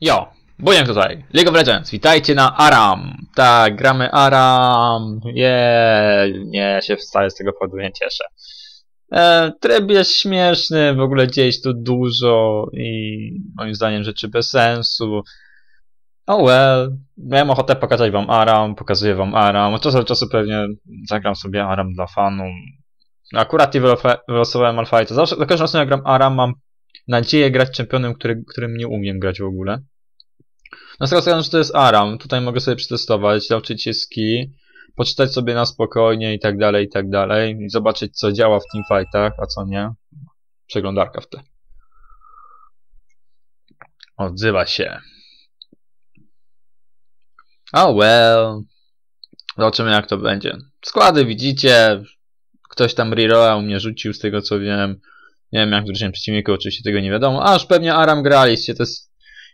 Jo, Bujek tutaj, League of Legends, witajcie na Aram. Tak, gramy Aram, je, nie się wcale z tego powodu nie cieszę. E, tryb jest śmieszny, w ogóle dzieje się tu dużo i moim zdaniem rzeczy bez sensu. Oh well, miałem ochotę pokazać wam Aram, pokazuję wam Aram, od czasu do czasu pewnie zagram sobie Aram dla fanów. Akurat i wylosowałem Malfighta, zawsze, za każdym razem jak gram Aram mam nadzieję grać czempionem, który, którym nie umiem grać w ogóle. No skoro że to jest Aram, tutaj mogę sobie przetestować, nauczyć się ski, poczytać sobie na spokojnie i tak dalej, i tak dalej, i zobaczyć co działa w teamfightach, a co nie. Przeglądarka w te. Odzywa się. Oh well. Zobaczymy jak to będzie. Składy widzicie. Ktoś tam reroa u mnie rzucił z tego co wiem. Nie wiem jak drużynie przeciwników, oczywiście tego nie wiadomo. Aż pewnie Aram graliście, to jest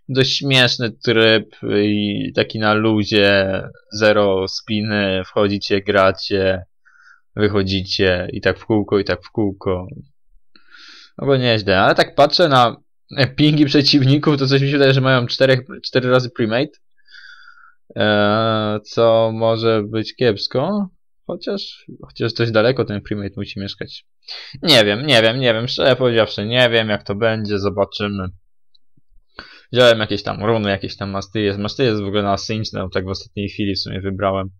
dość śmieszny tryb i taki na luzie, zero spiny, wchodzicie, gracie, wychodzicie i tak w kółko, i tak w kółko. No bo nieźle, ale tak patrzę na pingi przeciwników, to coś mi się wydaje, że mają 4, 4 razy premate. Eee, co może być kiepsko. Chociaż, chociaż dość daleko ten premate musi mieszkać. Nie wiem, nie wiem, nie wiem, szczerze powiedziawszy, nie wiem jak to będzie, zobaczymy. Wziąłem jakieś tam runy, jakieś tam mastyje. Mastyje jest w ogóle na no tak w ostatniej chwili w sumie wybrałem.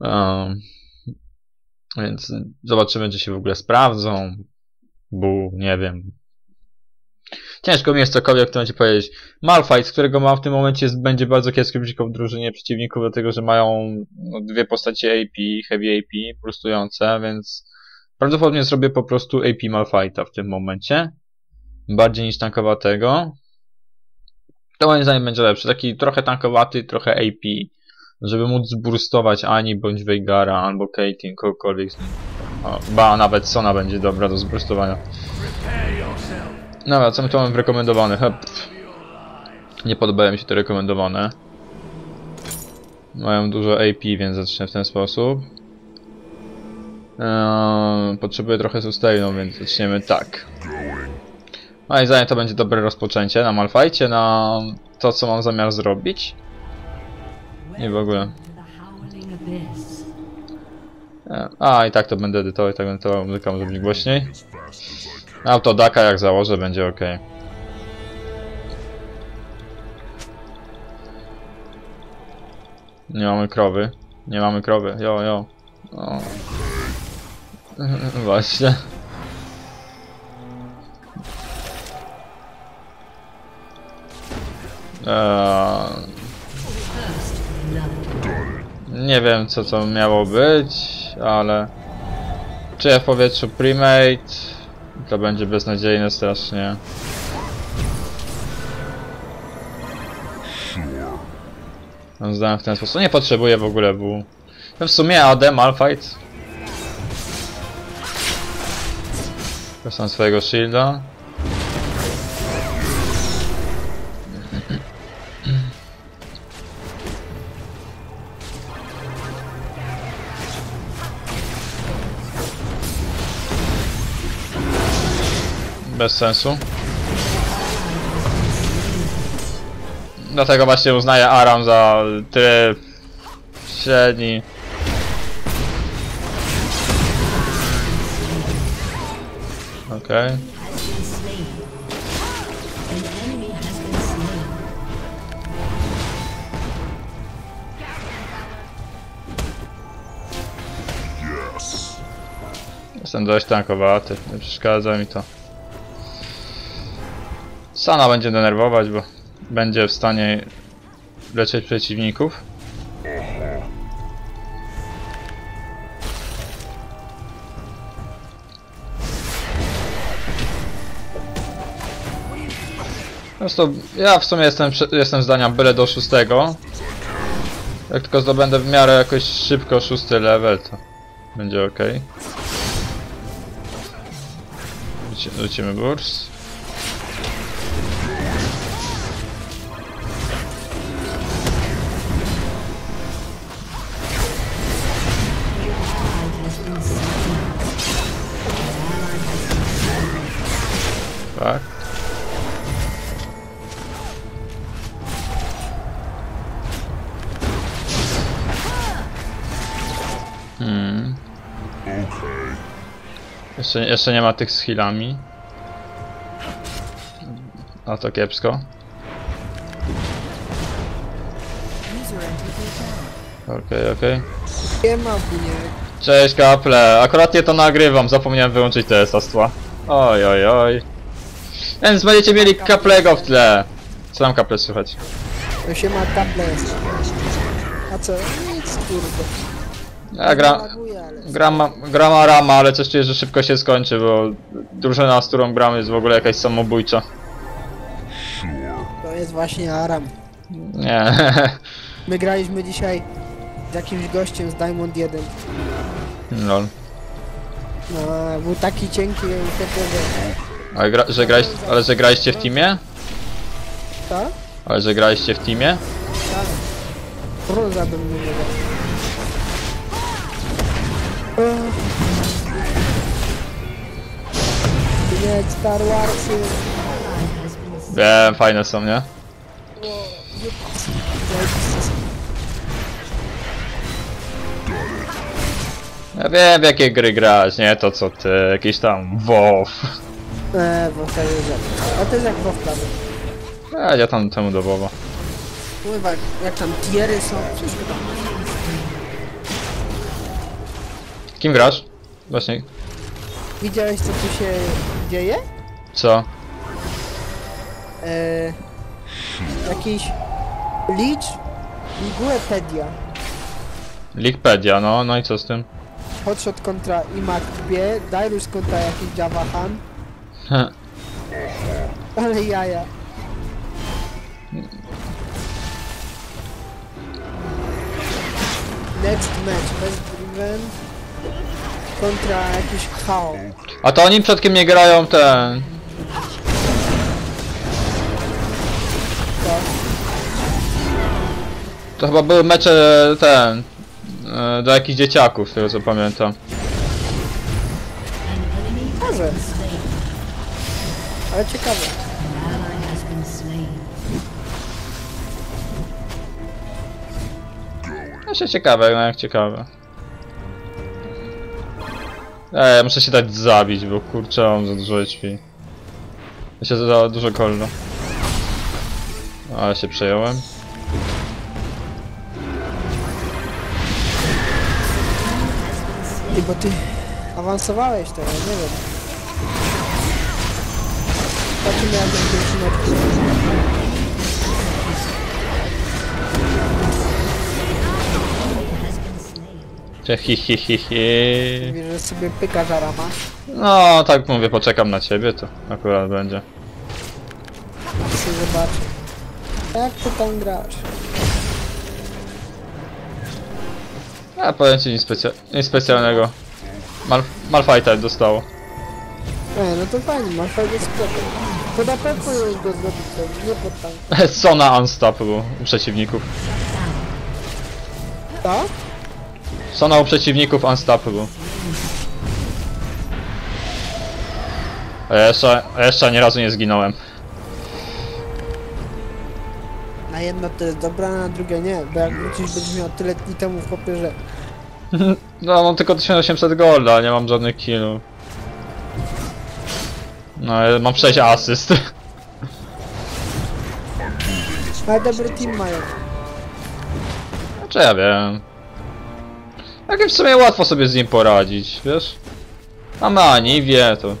Um, więc zobaczymy, czy się w ogóle sprawdzą. Bu, nie wiem. Ciężko mi jest cokolwiek to będzie powiedzieć. Malfight, którego mam w tym momencie, będzie bardzo kiepski przeciwko w drużynie przeciwników, dlatego że mają no, dwie postacie AP, heavy AP, prostujące, więc prawdopodobnie zrobię po prostu AP Malfighta w tym momencie. Bardziej niż tankowatego. To moim zdaniem będzie lepszy. Taki trochę tankowaty, trochę AP. Żeby móc zburstować Ani bądź Veigara albo Caitlyn, kogokolwiek. O, ba, nawet Sona będzie dobra do zburstowania. Dobra, co my tu mamy rekomendowane? Hep. Nie podobają mi się te rekomendowane. Mają dużo AP, więc zacznę w ten sposób. Eee, potrzebuję trochę sustainu, więc zaczniemy tak. Moim zdaniem to będzie dobre rozpoczęcie na Malfajcie, na to co mam zamiar zrobić. Nie w ogóle. E, a, i tak to będę edytował, i tak będę to muzykę zrobić głośniej. Autodaka jak założę będzie ok. Nie mamy krowy. Nie mamy krowy. Jo, jo. Właśnie. Eee, nie wiem co to miało być, ale czuję w powietrzu primate. To będzie beznadziejne strasznie. Zdałem w ten sposób. Nie potrzebuję w ogóle W. No w sumie AD Malfight. Kosztam swojego shielda. Bez sensu. Dlatego właśnie uznaję Aram za tryb średni. Okej. Okay. Jestem dość tankowaty, nie przeszkadza mi to. Sana będzie denerwować, bo będzie w stanie leczyć przeciwników. Zresztą ja w sumie jestem, jestem zdania byle do szóstego. Jak tylko zdobędę w miarę jakoś szybko szósty level, to będzie ok. Lecimy burst. Jeszcze, jeszcze nie ma tych z healami. A to kiepsko. Okej, okej. Nie ma mnie. Cześć kaple, akurat nie to nagrywam, zapomniałem wyłączyć TS-a z tła. Oj, oj, oj. Więc będziecie mieli kaplego w tle. Co tam kaple słychać? To się ma tablet. A co? Nic kurde. Ja gram, Laguje, ale... gram, ma- gra ma rama, ale coś czuję, że szybko się skończy, bo drużyna, z którą gramy jest w ogóle jakaś samobójcza. To jest właśnie Aram. Nie. My graliśmy dzisiaj z jakimś gościem z Diamond 1. Lol. No, był taki cienki chłopie, że... Ale, gra, że graliście, ale że graliście w teamie? Co? Ale że graliście w teamie? Tak. Brąza bym nie wiedział. Nie, Star Warsy. Wiem, fajne są, nie? Ja wiem w jakie gry grać, nie to co ty, jakiś tam WoW. Eee, bo to jest. A to jest jak w prawie. A ja tam temu do WoWa. Pływa, jak tam tiery są, wszystko tam. Kim grasz? Właśnie, Widziałeś co tu się dzieje? co? Eee, jakiś licz Wiguepedia. Leaguepedia, no, no i co z tym? Hotshot kontra Imak B, Dyrus kontra jakiś Javahan. Ale jaja. Next match, Best Driven kontra jakiś Hao. A to oni przed kim nie grają ten... To. Chyba były mecze ten... e, Do jakichś dzieciaków, z tego co pamiętam. Może. Ale ciekawe. No się ciekawe, no jak ciekawe. Ej, muszę się dać zabić, bo kurczę mam za dużo HP. Ja się za dużo kolno. Ale się przejąłem. I bo ty awansowałeś teraz, nie wiem. Jak będzie. Hi, hi, hi, hi. Mówisz, że sobie pyka żarama. No, tak mówię, poczekam na ciebie, to akurat będzie. Chcę zobaczyć. Jak ty tam grasz? A powiem ci nic, specja nic specjalnego. Mal Malfighter dostało. E, no to fajnie, masz fajny sklepy. To na pewno już go zrobić, nie pod tam. Sona Unstoppable u przeciwników. To? Sona u przeciwników Unstoppable. A ja jeszcze, a jeszcze ani razu nie zginąłem. Na jedno to jest dobra, na drugie nie, bo jak wrócisz będziesz miał tyle dni temu w kopie, że... No, mam tylko 1800 golda, nie mam żadnych killów. No, ja mam 6 asyst. Ale dobry team mają. Znaczy ja wiem. Jakim w sumie łatwo sobie z nim poradzić, wiesz? Mamy Aniwie, to...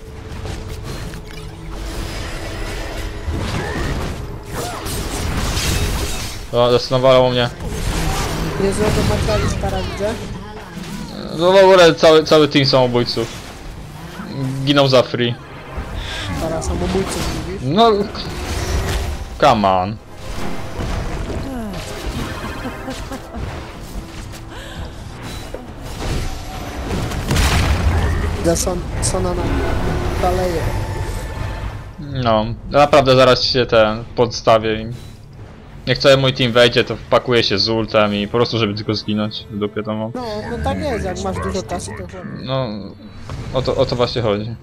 O, zastanowało mnie. Niezłego materiału stara widzę. No w ogóle cały, cały team samobójców. Ginął za free. Stara samobójców mówisz. No... Come on. Za son, Sona na daleje. No, naprawdę zaraz się ten podstawię im. Jak cały mój team wejdzie, to wpakuję się z ultem i po prostu, żeby tylko zginąć. W dupie to mam. No, no tak jest, jak masz dużo kasy, to. No, o to, o to właśnie chodzi.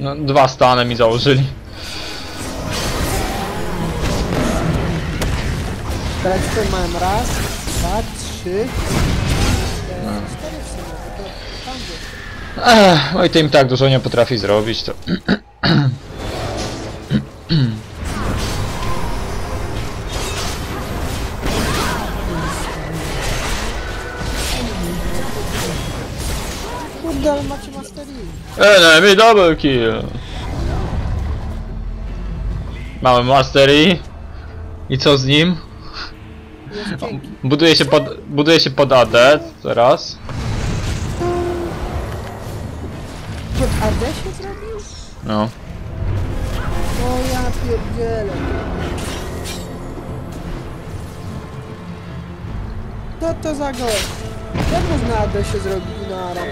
No, dwa stany mi założyli. Teraz tutaj mamy raz, dwa, trzy, Ech, oj, tym tak dużo nie potrafi zrobić, to... Kurde, ale macie mastery. Enemy double kill! Mamy Mastery. I co z nim? Buduje się pod, buduje się pod AD teraz. AD się zrobił? No. O ja pierdzielę. Co to za gość? Jak można AD się zrobić na aram?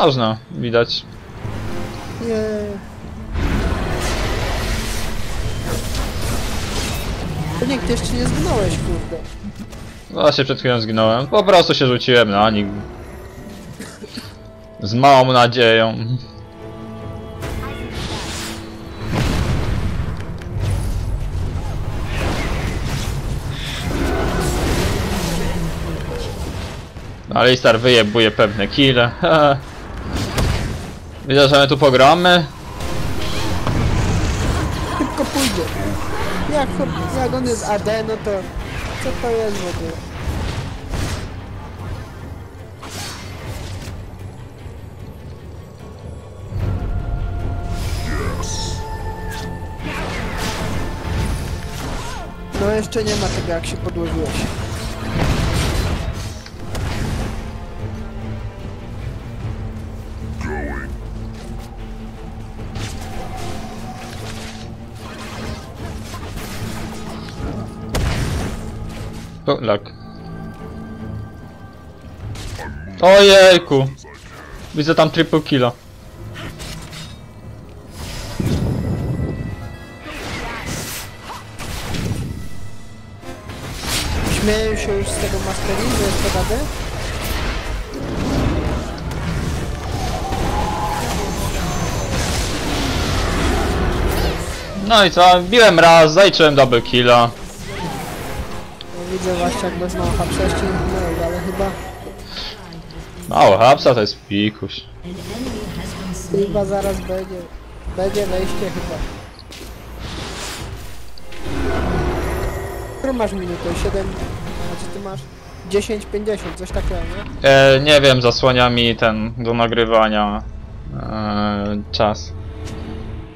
Można, widać. Nie. To nie, ty jeszcze nie zginąłeś, kurde. Właśnie przed chwilą zginąłem. Po prostu się rzuciłem na nich. Z małą nadzieją. No, Ale Star wyjebuje pewne kile. Widzę, że my tu pogramy. Szybko pójdzie. Jak, jak on jest AD, no to... Co to jest w ogóle? No jeszcze nie ma tego jak się podłożyłeś. O, lak. Ojejku! Widzę tam triple killa. Śmieję się już z tego masteringu, że jest pod AD? No i co? Biłem raz, zaliczyłem double killa. No widzę właśnie jak bez macha przejście, no ale chyba... Mało hapsa to jest pikuś. Chyba zaraz będzie. Będzie wejście chyba. Którą masz minutę? 7? Znaczy ty masz 10-50, coś takiego, nie? E, nie wiem, zasłania mi ten do nagrywania e, czas.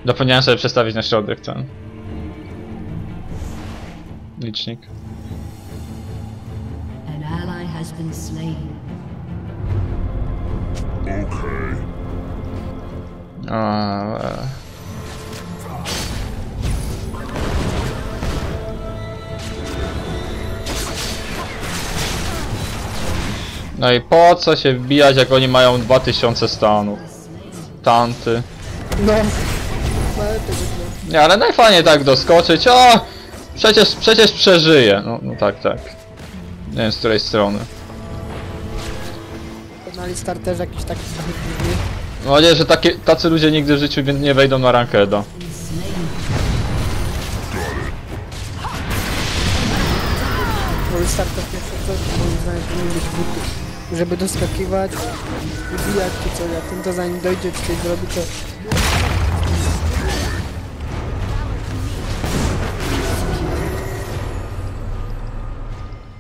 Zapomniałem sobie przestawić na środek ten licznik. An ally has been slain. A, e. No i po co się wbijać, jak oni mają 2000 stanów? Tanty. No. Nie, ale najfajniej tak doskoczyć. O! Przecież, przecież przeżyje. No, no tak, tak. Nie wiem z której strony. To na listarterze jakiś taki. Mam nadzieję, że takie, tacy ludzie nigdy w życiu nie- wejdą na rankeda. Bo listarter pierwsze co moim zdaniem powinien być buty. Żeby doskakiwać, wybijać czy coś, a ten to zanim dojdzie czy coś zrobi to...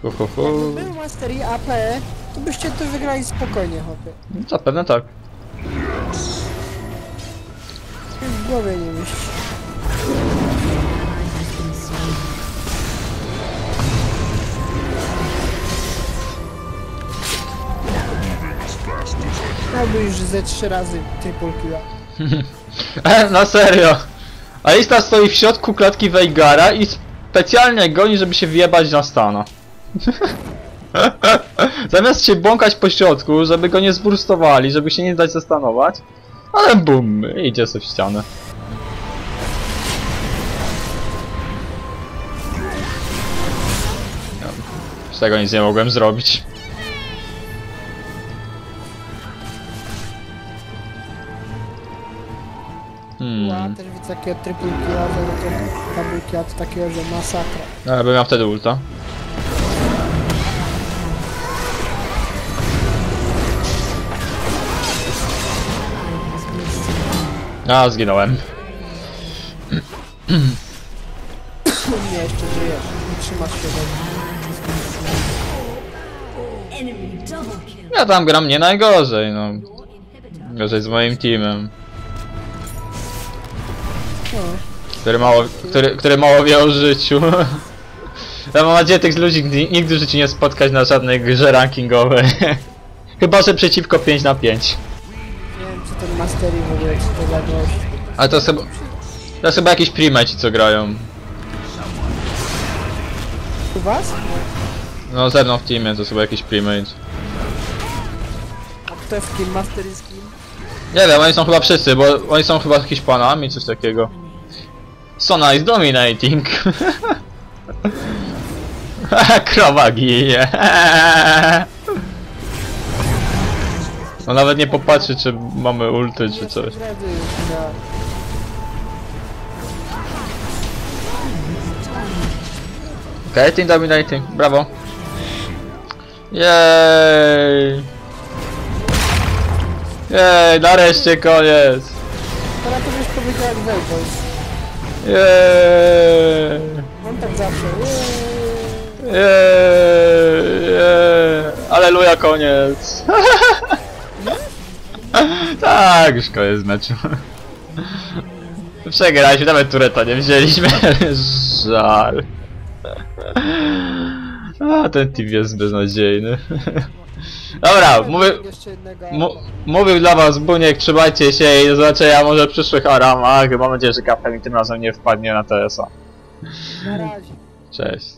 Hu, hu. Był Master i AP, to byście to wygrali spokojnie, chłopie. Zapewne tak. W głowie nie mieści. Miałby już ze trzy razy triple killa. E, na serio. Alista stoi w środku klatki Veigara i specjalnie goni, żeby się wjebać na Stana. Zamiast się błąkać po środku, żeby go nie zburstowali, żeby się nie dać zastanować, ale bum, idzie sobie w ścianę. Z tego nic nie mogłem zrobić. Hmm. też widzę takiego triple killa, że no to double killa to takiego, że masakra. No, Ja bym miał wtedy ulta. A, zginąłem. Nie, jeszcze żyjesz. Trzymasz się dobrze. Kill. Ja tam gram nie najgorzej, no. Gorzej z moim teamem. Który mało, który, który mało wie o życiu. Ja mam nadzieję tych ludzi ni- nigdy w życiu nie spotkać na żadnej grze rankingowej. Chyba, że przeciwko 5 na 5. Nie wiem, czy ten Mastery w ogóle, czy to za gość. Ale to jest chyba... To chyba jakiś primate co grają. U was? No ze mną w teamie to chyba jakiś primate. A kto jest kim? Mastery z kim? Nie wiem, oni są chyba wszyscy, bo oni są chyba Hiszpanami, coś takiego. Sona is dominating. Krowa gije. No nawet nie popatrzy, czy mamy ulty, czy coś. Już. Okej, team dominating, brawo. Jej. Jej, nareszcie koniec. Teraz to byś powiedział jak Wayboys. Jej. On tak zawsze. Eee. Aleluja, koniec. tak, już koniec meczu. Przegraliśmy, nawet tureta nie wzięliśmy. Żal. A, ten team jest beznadziejny. Dobra, mówię, mówił dla was Buniek, trzymajcie się i do zobaczenia może w przyszłych aramach. Mam nadzieję, że kapel mi tym razem nie wpadnie na TSA. Na razie. Cześć.